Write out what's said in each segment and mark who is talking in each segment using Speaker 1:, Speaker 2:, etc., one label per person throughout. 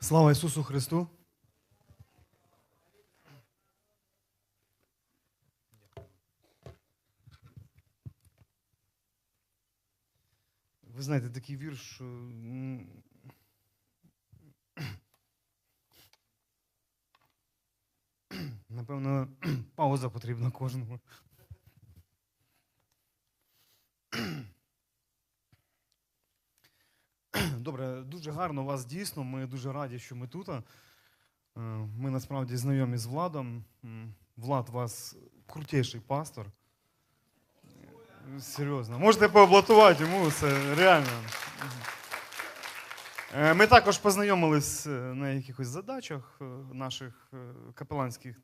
Speaker 1: Слава Ісусу Христу! Ви знаєте, такий вірш, що. Напевно, пауза потрібна кожному. Добре, дуже гарно вас дійсно. Ми дуже раді, що ми тут. Е, Ми насправді знайомі з Владом. Влад, вас крутіший пастор. Серйозно. Можете поаплодувати йому, це реально. Е, Ми також познайомились е, на якихось задачах наших капеланських.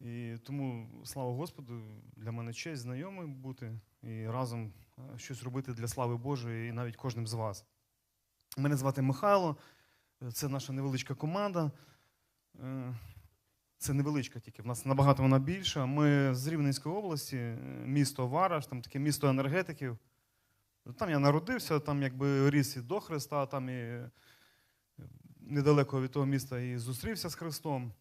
Speaker 1: І тому, слава Господу, для мене честь знайомим бути і разом щось робити для слави Божої і навіть кожним з вас. Мене звати Михайло, це наша невеличка команда. Е, Це невеличка тільки, в нас набагато вона більша. Ми з Рівненської області, е, місто Вараш, там таке місто енергетиків. Там я народився, там якби ріс і до Христа, там і е, недалеко від того міста і зустрівся з Христом.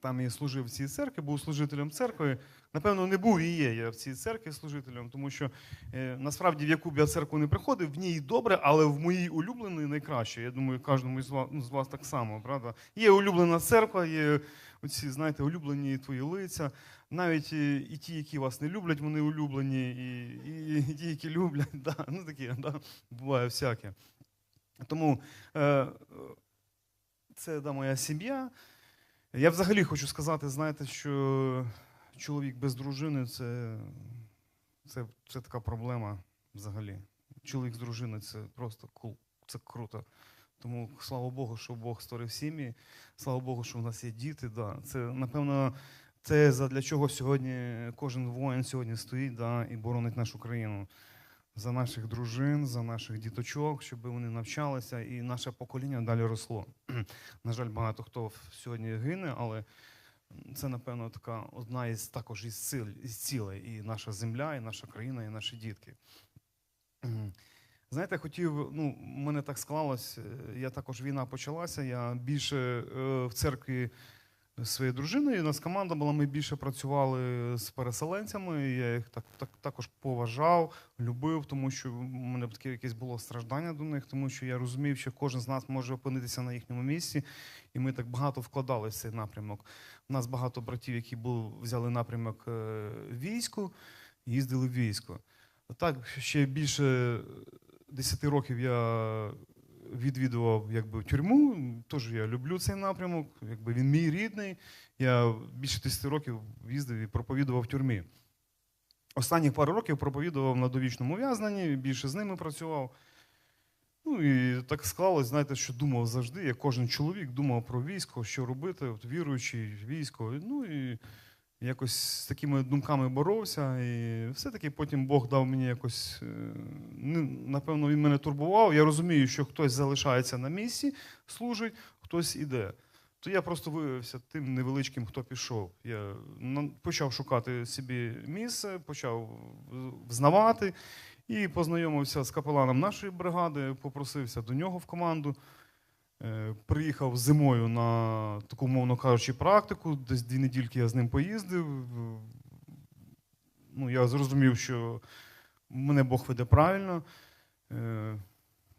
Speaker 1: Там і служив в цій церкві, був служителем церкви. Напевно, не був і є я в цій церкві служителем, тому що е, насправді в яку б я церкву не приходив, в ній добре, але в моїй улюбленій найкраще. Я думаю, кожному з вас, ну, з вас так само, правда? Є улюблена церква, є оці, знаєте, улюблені твої лиця. Навіть і, і ті, які вас не люблять, вони улюблені, і, і, і ті, які люблять, да, ну такі, да, буває всяке. Тому е, це да, моя сім'я. Я взагалі хочу сказати, знаєте, що чоловік без дружини це, це, це така проблема взагалі. Чоловік з дружиною це просто кул, це круто. Тому слава Богу, що Бог створив сім'ї, слава Богу, що в нас є діти. Да. Це, напевно, це для чого сьогодні кожен воїн сьогодні стоїть да, і боронить нашу країну. За наших дружин, за наших діточок, щоб вони навчалися, і наше покоління далі росло. На жаль, багато хто сьогодні гине, але це, напевно, така одна із також із сил, із цілей. І наша земля, і наша країна, і наші дітки. Знаєте, хотів, ну, мене так склалось, е, я також війна почалася, я більше е, в церкві своєю дружиною, у нас команда була, ми більше працювали з переселенцями, я їх так, так, також поважав, любив, тому що в мене таке якесь було страждання до них, тому що я розумів, що кожен з нас може опинитися на їхньому місці, і ми так багато вкладали в цей напрямок. У нас багато братів, які були, взяли напрямок е, війську, їздили в військо. Так, ще більше 10 років я відвідував якби, тюрму. Теж я люблю цей напрямок, якби він мій рідний. Я більше 10 років їздив і проповідував в тюрмі. Останні пару років проповідував на довічному ув'язненні, більше з ними працював. Ну і так склалось, знаєте, що думав завжди, як кожен чоловік думав про військо, що робити, от, віруючий військо. Ну і якось з такими думками боровся. І все-таки потім Бог дав мені якось, е, напевно, він мене турбував. Я розумію, що хтось залишається на місці, служить, хтось іде. То я просто виявився тим невеличким, хто пішов. Я почав шукати собі місце, почав взнавати і познайомився з капеланом нашої бригади, попросився до нього в команду. Е, Приїхав зимою на таку, мовно кажучи, практику. Десь дві недільки я з ним поїздив. Ну, я зрозумів, що мене Бог веде правильно. Е,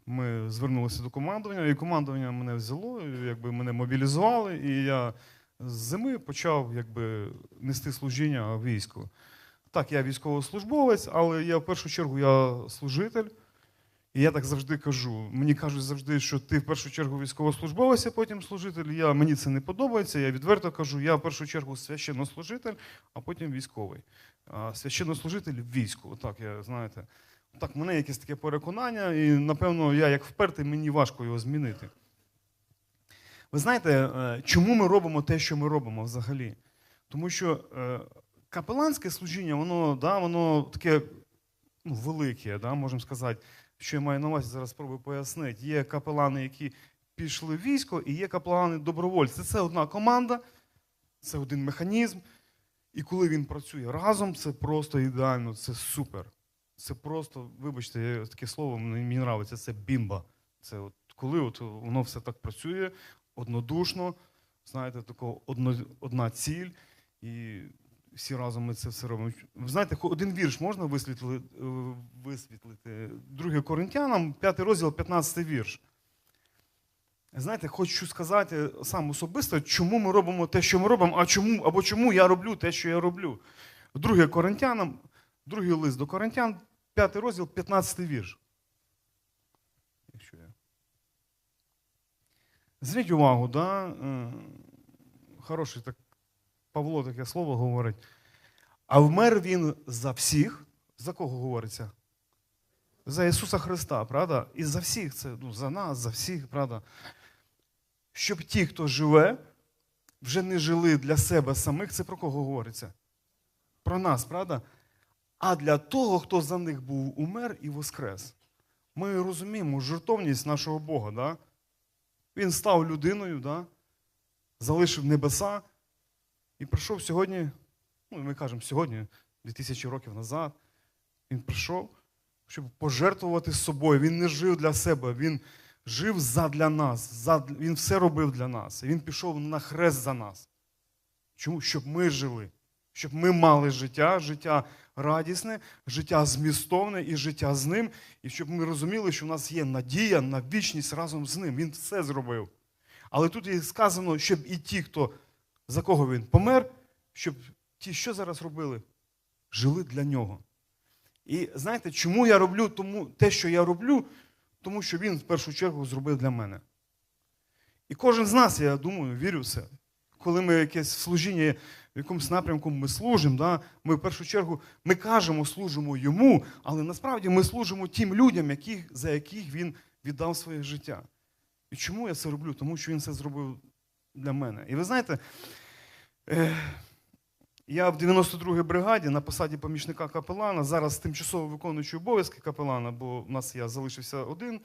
Speaker 1: Ми звернулися до командування, і командування мене взяло, якби мене мобілізували, і я з зими почав якби, нести служіння війську. Так, я військовослужбовець, але я в першу чергу я служитель. І я так завжди кажу. Мені кажуть завжди, що ти в першу чергу військовослужбовець, а потім служитель. Я, мені це не подобається. Я відверто кажу, я в першу чергу священнослужитель, а потім військовий. А священнослужитель в війську. Отак, я знаєте. Так, мене якесь таке переконання, і напевно, я як впертий, мені важко його змінити. Ви знаєте, е, чому ми робимо те, що ми робимо взагалі? Тому що е, капеланське служіння, воно, да, воно таке ну, велике, да, можемо сказати. Що я маю на увазі, зараз спробую пояснити. Є капелани, які пішли в військо, і є капелани добровольці. Це одна команда, це один механізм. І коли він працює разом, це просто ідеально, це супер. Це просто, вибачте, таке слово мені нравиться, це бімба. Це от Коли от воно все так працює, однодушно, знаєте, такого одно, одна ціль, і всі разом ми це все робимо. Знаєте, один вірш можна висвітлити, е, висвітлити? 2 Коринтянам, 5 розділ, 15 вірш. Знаєте, хочу сказати сам особисто, чому ми робимо те, що ми робимо, а чому, або чому я роблю те, що я роблю. 2 Коринтянам, другий лист до Коринтян, 5 розділ, 15 вірш. Якщо я. Зверніть увагу, да? е, хороший так, Павло таке слово говорить. А вмер він за всіх. За кого говориться? За Ісуса Христа, правда? І за всіх це, ну, за нас, за всіх, правда? Щоб ті, хто живе, вже не жили для себе самих, це про кого говориться? Про нас, правда? А для того, хто за них був умер і воскрес. Ми розуміємо жертовність нашого Бога. Да? Він став людиною, да? залишив небеса і прийшов сьогодні, ну ми кажемо сьогодні, 2000 років назад, він прийшов, щоб пожертвувати собою. Він не жив для себе, він жив задля нас. задля- Він все робив для нас. І він пішов на хрест за нас. Чому? Щоб ми жили, щоб ми мали життя, життя радісне, життя змістовне і життя з ним, і щоб ми розуміли, що в нас є надія на вічність разом з ним. Він все зробив. Але тут і сказано, щоб і ті, хто за кого він помер, щоб ті, що зараз робили, жили для нього. І знаєте, чому я роблю тому, те, що я роблю, тому що він в першу чергу зробив для мене. І кожен з нас, я думаю, вірю в це. Коли ми якесь служіння в якомусь напрямку ми служимо, да, ми в першу чергу ми кажемо, служимо йому, але насправді ми служимо тим людям, яких, за яких він віддав своє життя. І чому я це роблю? Тому що він це зробив для мене. І ви знаєте, е, я в 92-й бригаді на посаді помічника капелана, зараз тимчасово виконуючий обов'язки капелана, бо в нас я залишився один,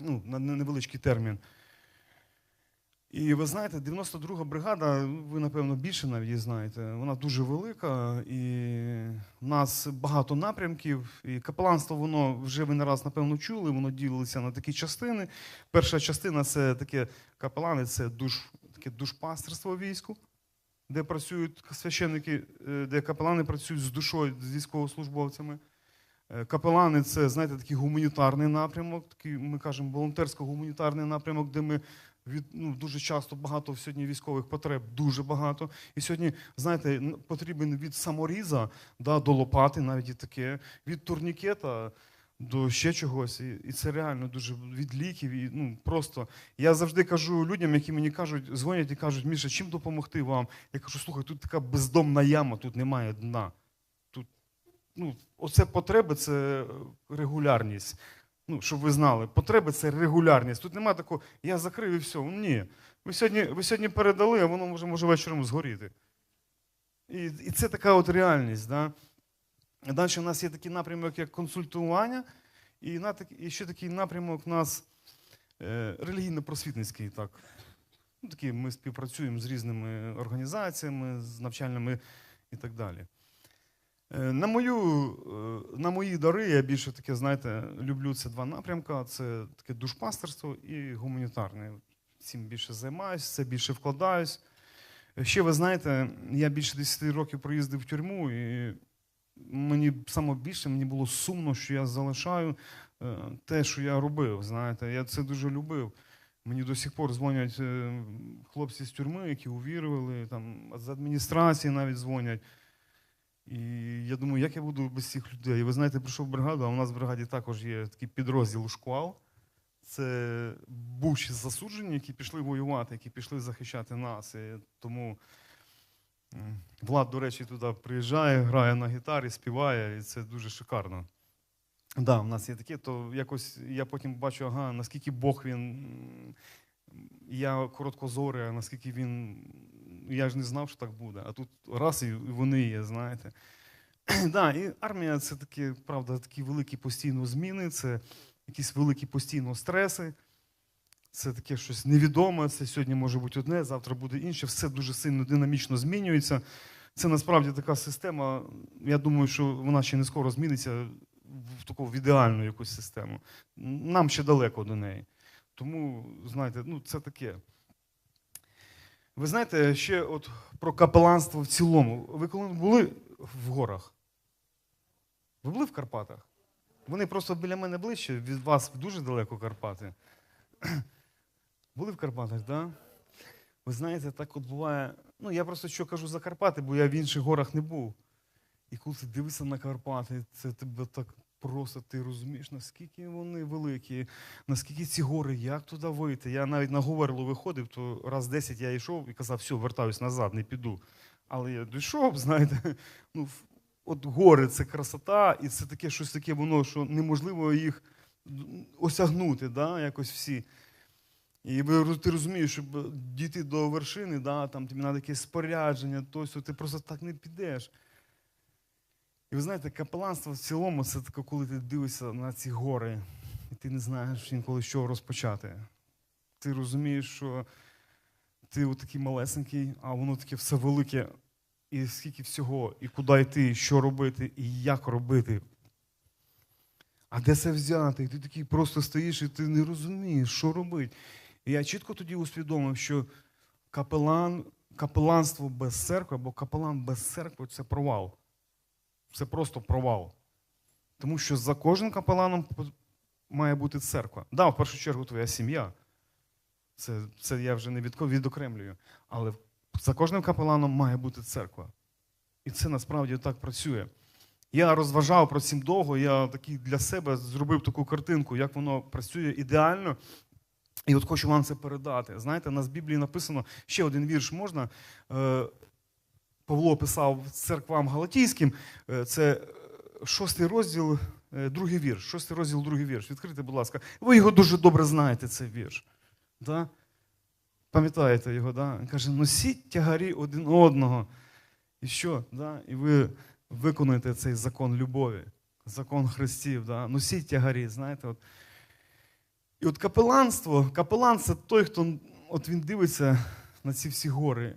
Speaker 1: ну, на невеличкий термін. І ви знаєте, 92-га бригада, ви, напевно, більше навіть її знаєте, вона дуже велика, і в нас багато напрямків. І капеланство, воно вже ви не раз, напевно, чули, воно ділилося на такі частини. Перша частина це таке капелани, це душ, таке душпастерство війську, де працюють священники, е, де капелани працюють з душою, з військовослужбовцями. Е, Капелани це, знаєте, такий гуманітарний напрямок, такий, ми кажемо, волонтерсько-гуманітарний напрямок, де ми від, ну, дуже часто багато сьогодні військових потреб, дуже багато. І сьогодні, знаєте, потрібен від саморіза да, до лопати, навіть і таке, від турнікета до ще чогось. І, це реально дуже від ліків. І, ну, просто я завжди кажу людям, які мені кажуть, дзвонять і кажуть, Міша, чим допомогти вам? Я кажу, слухай, тут така бездомна яма, тут немає дна. Тут, ну, оце потреби це регулярність. Ну, щоб ви знали, потреби це регулярність. Тут немає такого, я закрив і все. Ні. Ви сьогодні, ви сьогодні передали, а воно може, може вечором згоріти. І, і це така от реальність. Да? Далі у нас є такий напрямок, як консультування, і, на, і ще такий напрямок у нас е, релігійно-просвітницький. Так. Ну, такі, ми співпрацюємо з різними організаціями, з навчальними і так далі. Е, На, мою, е, на мої дари я більше таке, знаєте, люблю це два напрямки: це таке душпастерство і гуманітарне. Цим більше займаюся, це більше вкладаюсь. Ще ви знаєте, я більше 10 років проїздив в тюрму, і мені саме більше мені було сумно, що я залишаю е, те, що я робив. Знаєте, я це дуже любив. Мені до сих пор дзвонять хлопці з тюрми, які увірували, там з адміністрації навіть дзвонять. І я думаю, як я буду без цих людей? І ви знаєте, прийшов в бригаду, а у нас в бригаді також є такий підрозділ шквал. Це бувші засуджені, які пішли воювати, які пішли захищати нас. І тому Влад, до речі, туди приїжджає, грає на гітарі, співає, і це дуже шикарно. Так, да, в нас є таке, то якось я потім бачу, ага, наскільки Бог він. Я короткозорий, наскільки він. Я ж не знав, що так буде. А тут раз і вони є, знаєте. да, і армія це такі, правда, такі великі постійно зміни, це якісь великі постійно стреси. Це таке щось невідоме. Це сьогодні може бути одне, завтра буде інше. Все дуже сильно динамічно змінюється. Це насправді така система. Я думаю, що вона ще не скоро зміниться в таку в ідеальну якусь систему. Нам ще далеко до неї. Тому, знаєте, ну це таке. Ви знаєте, ще от про капеланство в цілому. Ви коли були в горах? Ви були в Карпатах? Вони просто біля мене ближче, від вас дуже далеко Карпати. Були в Карпатах, так? Да? Ви знаєте, так от буває. Ну, я просто що кажу за Карпати, бо я в інших горах не був. І коли ти дивишся на Карпати, це тебе так просто ти розумієш, наскільки вони великі, наскільки ці гори, як туди вийти. Я навіть на Говерло виходив, то раз 10 я йшов і казав, все, вертаюсь назад, не піду. Але я дійшов, знаєте, ну, от гори це красота, і це таке щось таке, воно, що неможливо їх осягнути, да, якось всі. І ти розумієш, щоб дійти до вершини, да, там тобі треба якесь спорядження, то ти просто так не підеш. І ви знаєте, капеланство в цілому це таке, коли ти дивишся на ці гори, і ти не знаєш інколи, з чого розпочати. Ти розумієш, що ти отакий малесенький, а воно таке все велике, і скільки всього, і куди йти, і що робити, і як робити. А де це взяти? І ти такий просто стоїш, і ти не розумієш, що робити. І я чітко тоді усвідомив, що капелан, капеланство без церкви або капелан без церкви це провал. Це просто провал. Тому що за кожним капеланом має бути церква. Так, да, в першу чергу твоя сім'я. Це, це я вже не відокремлюю. Але за кожним капеланом має бути церква. І це насправді так працює. Я розважав про цим довго, я такий для себе зробив таку картинку, як воно працює ідеально. І от хочу вам це передати. Знаєте, у нас в Біблії написано ще один вірш можна. Павло писав церквам Галатійським. Е, Це е, шостий розділ, е, другий вірш. Шостий розділ, другий вірш. Відкрийте, будь ласка. Ви його дуже добре знаєте, цей вірш. Да? Пам'ятаєте його, да? Він каже, носіть тягарі один одного. І що? Да? І ви виконуєте цей закон любові, закон Христів. Да? Носіть тягарі, знаєте. От. І от капеланство, капелан це той, хто от він дивиться на ці всі гори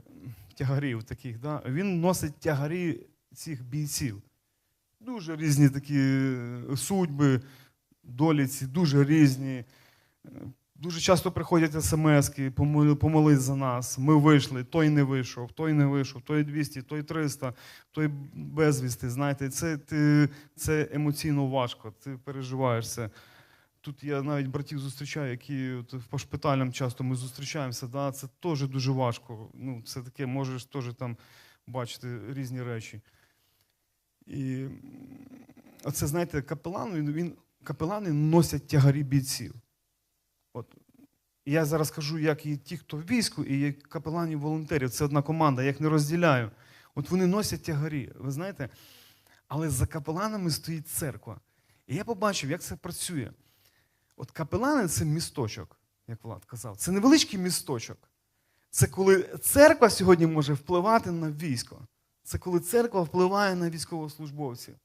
Speaker 1: тягарів таких. Да? Він носить тягарі цих бійців. Дуже різні такі е, судьби, долі ці дуже різні. Е, Дуже часто приходять смски, помолись за нас. Ми вийшли, той не вийшов, той не вийшов, той 200, той 300, той безвісти. Знаєте, це, ти, це емоційно важко, ти переживаєш це. Тут я навіть братів зустрічаю, які от, по шпиталям часто ми зустрічаємося. Да? Це теж дуже важко. Ну, це таке, можеш теж там бачити різні речі. І оце, знаєте, капелан, він, він, капелани носять тягарі бійців. От. Я зараз кажу, як і ті, хто в війську, і капеланів волонтерів. Це одна команда, я їх не розділяю. От вони носять тягарі, ви знаєте, але за капеланами стоїть церква. І я побачив, як це працює. От капелани це місточок, як Влад казав. Це невеличкий місточок. Це коли церква сьогодні може впливати на військо. Це коли церква впливає на військовослужбовців.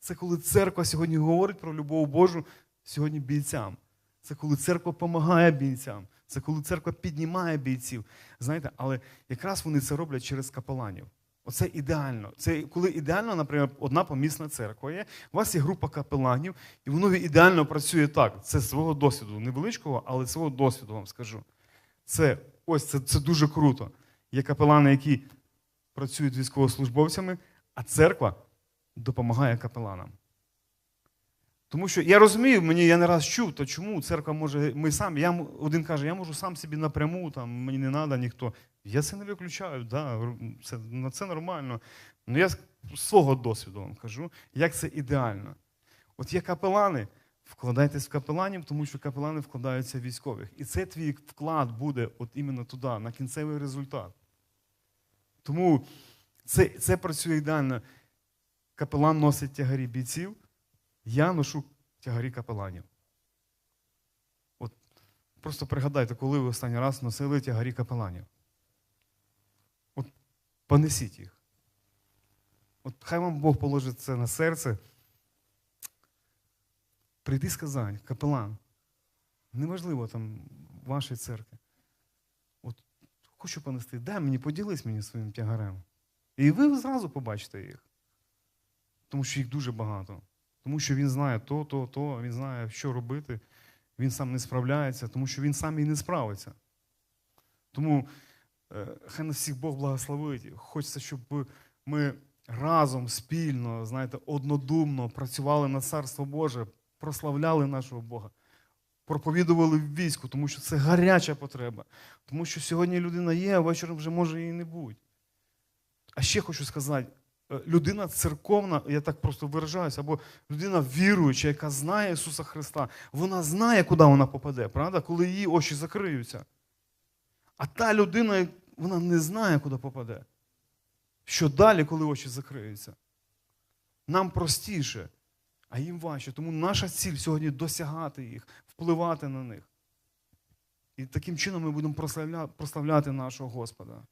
Speaker 1: Це коли церква сьогодні говорить про любов Божу сьогодні бійцям. Це коли церква допомагає бійцям. Це коли церква піднімає бійців. Знаєте, але якраз вони це роблять через капеланів. Оце ідеально. Це коли ідеально, наприклад, одна помісна церква є, у вас є група капеланів, і воно ідеально працює так. Це свого досвіду, невеличкого, але свого досвіду вам скажу. Це ось це, це дуже круто. Є капелани, які працюють військовослужбовцями, а церква допомагає капеланам. Тому що я розумію, мені я не раз чув, то чому церква може, ми самі, я, один каже, я можу сам собі напряму, там, мені не треба ніхто. Я це не виключаю, да, це, на це нормально. Ну я з свого досвіду вам кажу, як це ідеально. От є капелани, вкладайтесь в капеланів, тому що капелани вкладаються в військових. І це твій вклад буде от іменно туди, на кінцевий результат. Тому це, це працює ідеально. Капелан носить тягарі бійців, я ношу тягарі капеланів. От просто пригадайте, коли ви останній раз носили тягарі капеланів. Понесіть їх. От хай вам Бог положить це на серце. Прийди сказати, капелан. Неважливо там вашій церкві. От хочу понести, дай мені, поділись мені своїм тягарем. І ви зразу побачите їх. Тому що їх дуже багато. Тому що він знає то, то, то, він знає, що робити. він сам не справляється, тому що він сам і не справиться. Тому хай нас всіх Бог благословить. Хочеться, щоб ми разом, спільно, знаєте, однодумно працювали на Царство Боже, прославляли нашого Бога, проповідували в війську, тому що це гаряча потреба. Тому що сьогодні людина є, а вечором вже може і не бути. А ще хочу сказати, е, людина церковна, я так просто виражаюся, або людина віруюча, яка знає Ісуса Христа, вона знає, куди вона попаде, правда? Коли її очі закриються. А та людина, вона не знає, куди попаде. Що далі, коли очі закриються? Нам простіше, а їм важче. Тому наша ціль сьогодні досягати їх, впливати на них. І таким чином ми будемо прославляти нашого Господа.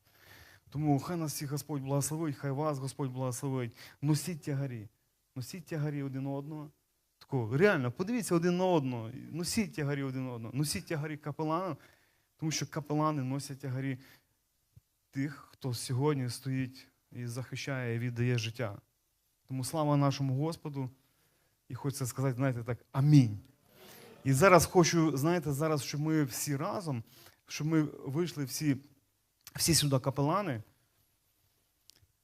Speaker 1: Тому хай нас всіх Господь благословить, хай вас Господь благословить. Носіть тягарі. Носіть тягарі один одного. Тако, реально, подивіться один на одного. Носіть тягарі один одного. Носіть тягарі капеланам, тому що капелани носять тягарі тих, хто сьогодні стоїть і захищає, і віддає життя. Тому слава нашому Господу. І хочеться сказати, знаєте, так, амінь. І зараз хочу, знаєте, зараз, щоб ми всі разом, щоб ми вийшли всі всі сюди капелани.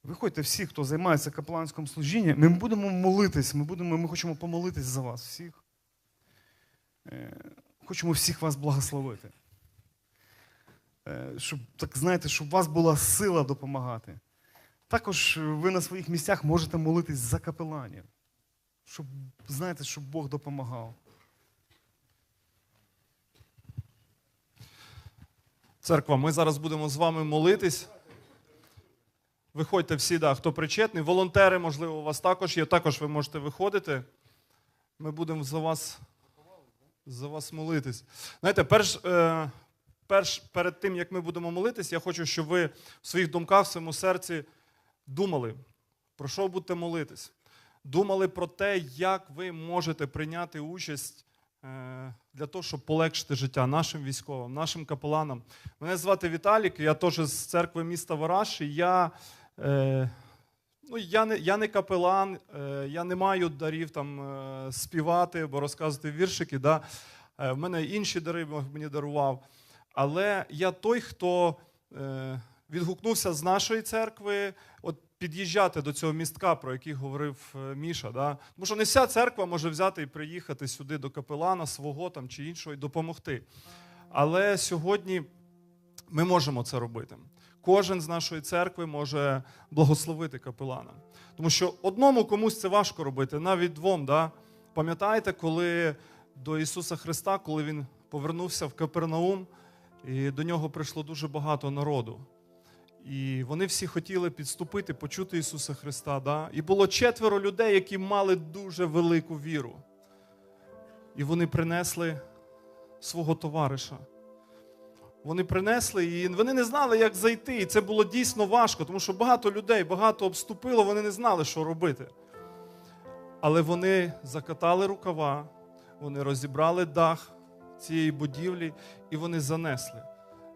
Speaker 1: Виходьте всі, хто займається капеланським служінням, ми будемо молитись, ми будемо, ми хочемо помолитись за вас всіх. Е, хочемо всіх вас благословити. Е, щоб, так знаєте, щоб у вас була сила допомагати. Також ви на своїх місцях можете молитись за капеланів. Щоб, знаєте, щоб Бог допомагав.
Speaker 2: Церква, ми зараз будемо з вами молитись. Виходьте всі, да, хто причетний. Волонтери, можливо, у вас також є. Також ви можете виходити. Ми будемо за вас за вас молитись. Знаєте, перш, е, перш перед тим, як ми будемо молитись, я хочу, щоб ви в своїх думках, в своєму серці думали, про що будете молитись. Думали про те, як ви можете прийняти участь Е, для того, щоб полегшити життя нашим військовим, нашим капеланам. Мене звати Віталік, я теж з церкви міста Вараш. і Я е, ну, я, не я не капелан, е, я не маю дарів там співати або розказувати віршики. Да? В мене інші дари мені дарував. Але я той, хто відгукнувся з нашої церкви. От під'їжджати до цього містка, про який говорив е, Міша. Да? Тому що не вся церква може взяти і приїхати сюди до капелана свого там чи іншого і допомогти. Але сьогодні ми можемо це робити. Кожен з нашої церкви може благословити капелана. Тому що одному комусь це важко робити, навіть двом. Да? Пам'ятаєте, коли до Ісуса Христа, коли Він повернувся в Капернаум, і до нього прийшло дуже багато народу. І вони всі хотіли підступити, почути Ісуса Христа. Да? І було четверо людей, які мали дуже велику віру. І вони принесли свого товариша. Вони принесли і вони не знали, як зайти. І це було дійсно важко, тому що багато людей, багато обступило, вони не знали, що робити. Але вони закатали рукава, вони розібрали дах цієї будівлі і вони занесли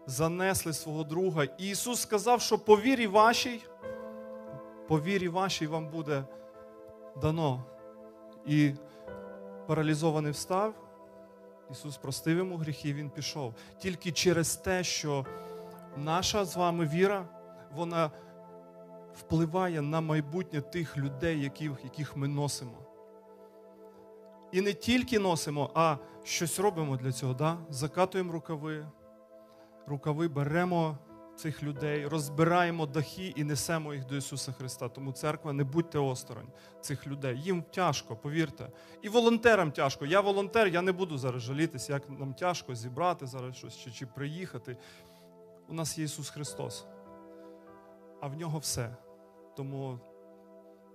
Speaker 2: занесли свого друга. І Ісус сказав, що по вірі вашій, по вірі вашій вам буде дано. І паралізований встав. Ісус простив йому гріхи, Він пішов. Тільки через те, що наша з вами віра, вона впливає на майбутнє тих людей, яких, яких ми носимо. І не тільки носимо, а щось робимо для цього. Да? Закатуємо рукави, рукави, беремо цих людей, розбираємо дахи і несемо їх до Ісуса Христа. Тому церква, не будьте осторонь цих людей. Їм тяжко, повірте. І волонтерам тяжко. Я волонтер, я не буду зараз жалітися, як нам тяжко зібрати зараз щось чи, чи приїхати. У нас є Ісус Христос, а в нього все. Тому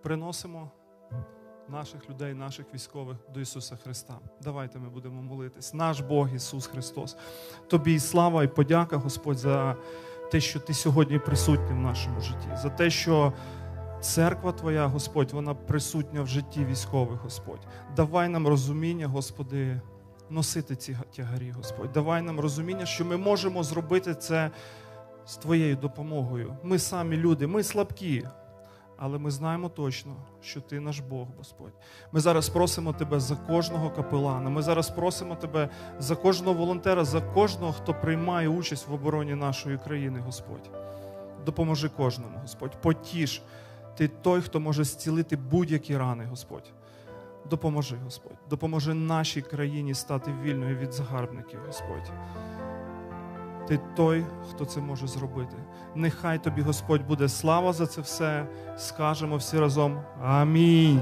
Speaker 2: приносимо наших людей, наших військових до Ісуса Христа. Давайте ми будемо молитись. Наш Бог Ісус Христос. Тобі і слава і подяка, Господь, за те, що Ти сьогодні присутній в нашому житті, за те, що церква Твоя, Господь, вона присутня в житті військових, Господь. Давай нам розуміння, Господи. Носити ці тягарі, Господь. Давай нам розуміння, що ми можемо зробити це з Твоєю допомогою. Ми самі люди, ми слабкі, але ми знаємо точно, що Ти наш Бог, Господь. Ми зараз просимо Тебе за кожного капелана. Ми зараз просимо Тебе за кожного волонтера, за кожного, хто приймає участь в обороні нашої країни, Господь. Допоможи кожному, Господь. Потіш. Ти той, хто може зцілити будь-які рани, Господь. Допоможи, Господь. Допоможи нашій країні стати вільною від загарбників, Господь. Ти той, хто це може зробити. Нехай тобі, Господь, буде слава за це все. Скажемо всі разом Амінь.